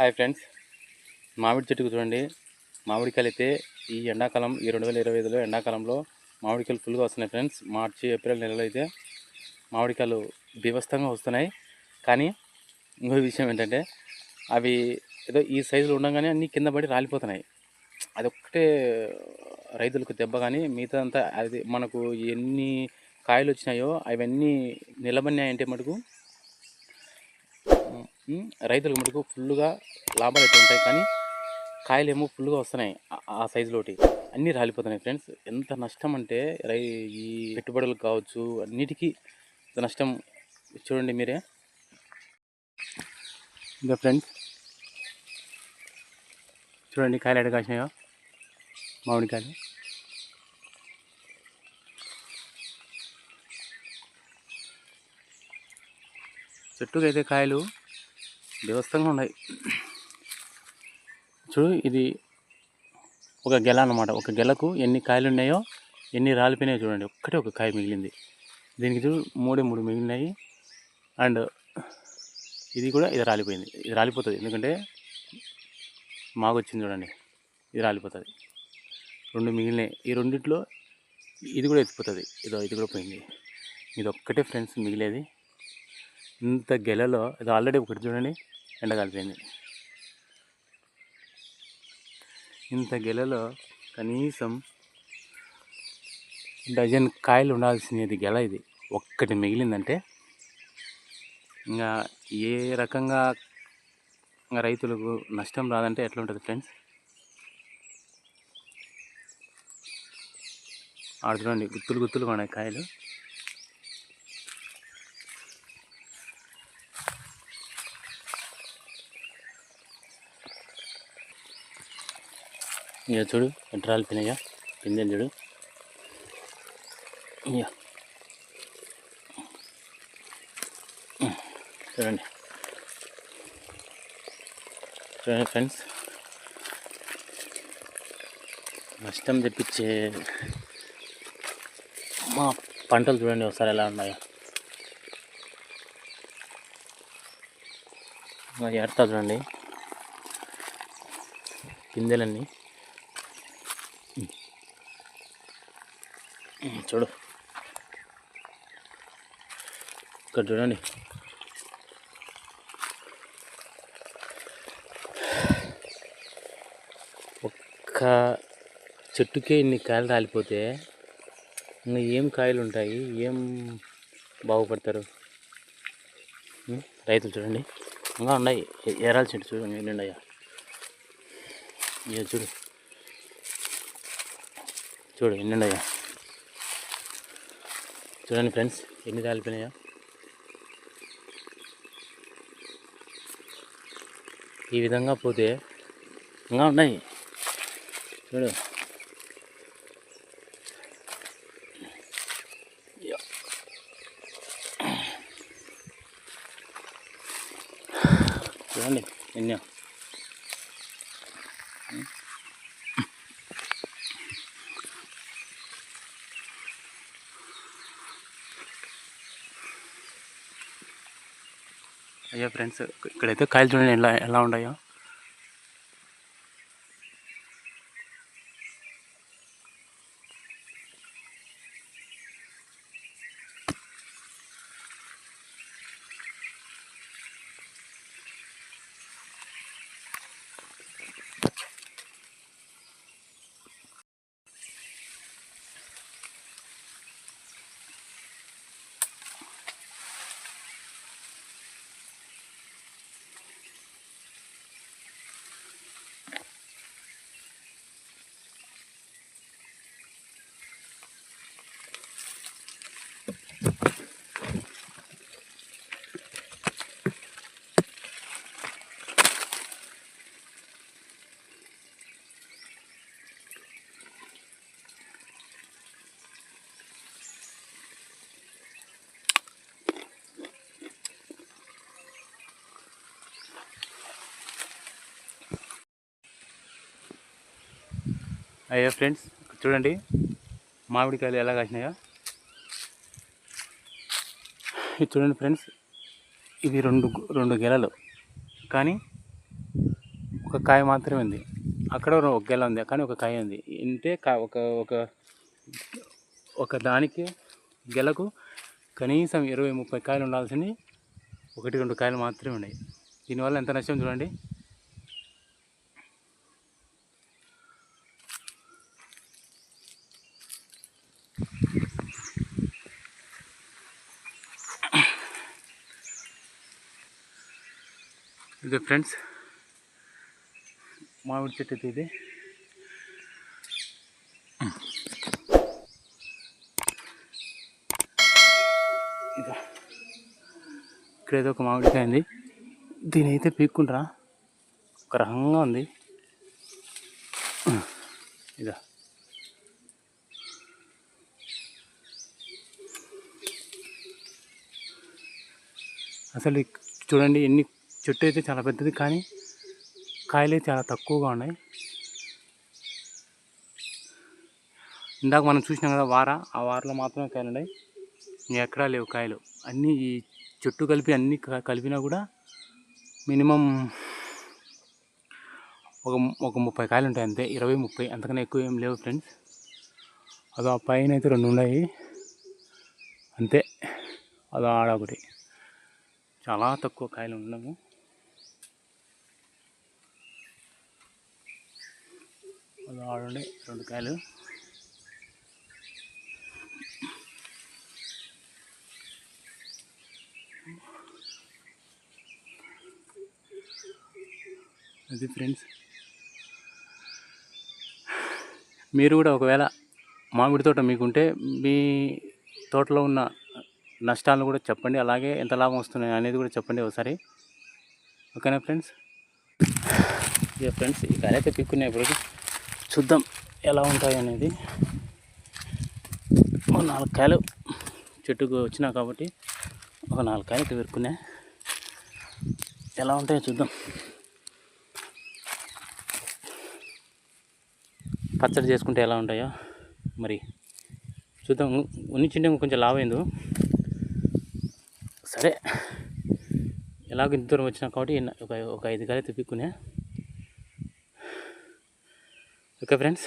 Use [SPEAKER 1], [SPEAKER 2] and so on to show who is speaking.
[SPEAKER 1] Hi friends. మామిడి చెట్టుకు చూడండి. మామిడికాయలు అయితే ఈ ఎండాకాలం ఈ రెండు వేల ఇరవై ఐదులో ఎండాకాలంలో మామిడికాయలు ఫుల్గా వస్తున్నాయి ఫ్రెండ్స్. మార్చి ఏప్రిల్ నెలలో అయితే మామిడికాయలు బీభస్తంగా వస్తున్నాయి. కానీ ఇంకో విషయం ఏంటంటే అవి ఏదో ఈ సైజులో ఉండగానే అన్నీ కింద పడి రాలిపోతున్నాయి. అదొక్కటే రైతులకు దెబ్బ కానీ మిగతా అంతా అది మనకు ఎన్ని కాయలు వచ్చినాయో అవన్నీ నిలబడినాయంటే మటుకు రైతులకు మటుకు ఫుల్గా లాభాలు అయితే ఉంటాయి. కానీ కాయలు ఏమో ఫుల్గా వస్తున్నాయి ఆ- సైజులోటి. అన్నీ రాలిపోతున్నాయి ఫ్రెండ్స్. ఎంత నష్టం అంటే రై ఈ పెట్టుబడులకు కావచ్చు అన్నిటికీ నష్టం. చూడండి మీరే. ఇంకా ఫ్రెండ్స్. చూడండి కాయలు ఎడ కాసినాయో. మామిడికాయలు. చెట్టుకు అయితే కాయలు వ్యవస్థంగా ఉన్నాయి చూడు ఇది ఒక గెల అన్నమాట. ఒక గెలకు ఎన్ని కాయలు ఉన్నాయో ఎన్ని రాలిపోయినాయో చూడండి. ఒక్కటే ఒక కాయ మిగిలింది. దీనికి చూడు మూడే మూడు మిగిలినాయి. అండ్ ఇది కూడా ఇది రాలిపోయింది. ఇది రాలిపోతుంది. ఎందుకంటే మాగొచ్చింది చూడండి. ఇది రాలిపోతుంది. రెండు మిగిలినాయి. ఈ రెండిట్లో ఇది కూడా ఎత్తిపోతుంది. ఇదో ఇది కూడా పోయింది. ఇది ఒక్కటే ఫ్రెండ్స్ మిగిలేది. ఇంత గెలలో ఇది ఆల్రెడీ ఒకటి చూడండి ఎండగలిపోయింది ఇంత గెలలో కనీసం డజన్ కాయలు ఉండాల్సినది గెల ఇది. ఒక్కటి మిగిలిందంటే ఇంకా ఏ రకంగా ఇంకా రైతులకు నష్టం రాదంటే ఎట్లా ఉంటుంది ఫ్రెండ్స్? ఆడుతుండండి గుత్తులు గుత్తులు ఉన్నాయి కాయలు. ఇక చూడు ఎంట్రాలు పినయ్యా పిందెలు చూడు. ఇక చూడండి. చూడండి ఫ్రెండ్స్. నష్టం తెప్పించే మా పంటలు చూడండి ఒకసారి ఎలా ఉన్నాయో. మరి ఎడతా చూడండి. పిందెలన్నీ. చూడు. ఇక్కడ చూడండి. ఒక్క చెట్టుకే ఇన్ని కాయలు రాలిపోతే ఇంకా ఏం కాయలు ఉంటాయి? ఏం బాగుపడతారు? రైతులు చూడండి. ఇంకా ఉన్నాయి. ఎరాల చెట్టు చూడండి ఎన్ని ఉన్నాయా. ఇక చూడు. చూడు ఎన్ని ఉన్నాయా. చూడండి ఫ్రెండ్స్ ఎన్ని రాలిపోయినాయా ఈ విధంగా పోతే ఇంకా ఉన్నాయి. చూడు. చూడండి ఎన్నో. అయ్యా ఫ్రెండ్స్ ఇక్కడైతే కాయలు చూడండి ఎలా ఎలా ఉన్నాయో. అయ్యా ఫ్రెండ్స్ చూడండి మామిడికాయలు ఎలా కాసినాయో. ఇది చూడండి ఫ్రెండ్స్ ఇవి రెండు రెండు గెలలు. కానీ ఒక కాయ మాత్రమే ఉంది. అక్కడ ఒక గెల ఉంది కానీ ఒక కాయ ఉంది. అంటే కా- ఒక ఒక ఒక దానికి గెలకు కనీసం ఇరవై ముప్పై కాయలు ఉండాల్సింది. ఒకటి రెండు కాయలు మాత్రమే ఉన్నాయి. దీనివల్ల ఎంత నష్టం చూడండి. ఇది ఫ్రెండ్స్ మామిడి చెట్టు అయితే ఇది. ఇక్కడైతే ఇక్కడ ఏదో ఒక మామిడికాయ ఉంది. దీని అయితే పీక్కుంటారా ఒక రకంగా ఉంది. ఇదా. అసలు చూడండి ఎన్ని చెట్టు అయితే చాలా పెద్దది కానీ కాయలు చాలా తక్కువగా ఉన్నాయి. ఇందాక మనం చూసినాం కదా వార ఆ వారలో మాత్రమే కాయలు ఉన్నాయి. ఎక్కడా లేవు కాయలు. అన్నీ ఈ చెట్టు కలిపి అన్నీ క- కలిపినా కూడా మినిమం ఒక ఒక ముప్పై కాయలు ఉంటాయి అంతే. ఇరవై ముప్పై అంతకన్నా ఎక్కువ ఏం లేవు ఫ్రెండ్స్. అదో ఆ పైన అయితే రెండు ఉన్నాయి. అంతే. అదో ఆడ ఒకటి. చాలా తక్కువ కాయలు ఉండము ఆడండి రెండు కాయలు. అది ఫ్రెండ్స్ మీరు కూడా ఒకవేళ మామిడి తోట మీకుంటే మీ తోటలో ఉన్న నష్టాలను కూడా చెప్పండి అలాగే ఎంత లాభం వస్తున్నాయి అనేది కూడా చెప్పండి ఒకసారి. ఓకేనా ఫ్రెండ్స్? ఇక ఫ్రెండ్స్ ఈ అయితే పిక్కున్నాయి ఇప్పుడు చూద్దాం ఎలా ఉంటాయి అనేది. ఒక నాలుగు కాయలు చెట్టుకు వచ్చినా కాబట్టి ఒక నాలుగు కాయలు అయితే ఎలా ఉంటాయో చూద్దాం. పచ్చడి చేసుకుంటే ఎలా ఉంటాయో మరి చూద్దాం. ఉన్నిచ్చిండే కొంచెం లావైంది సరే ఎలాగో ఇంత దూరం వచ్చినా కాబట్టి ఒక ఒక ఐదు కాయలు తిప్పుకునే ఓకే ఫ్రెండ్స్.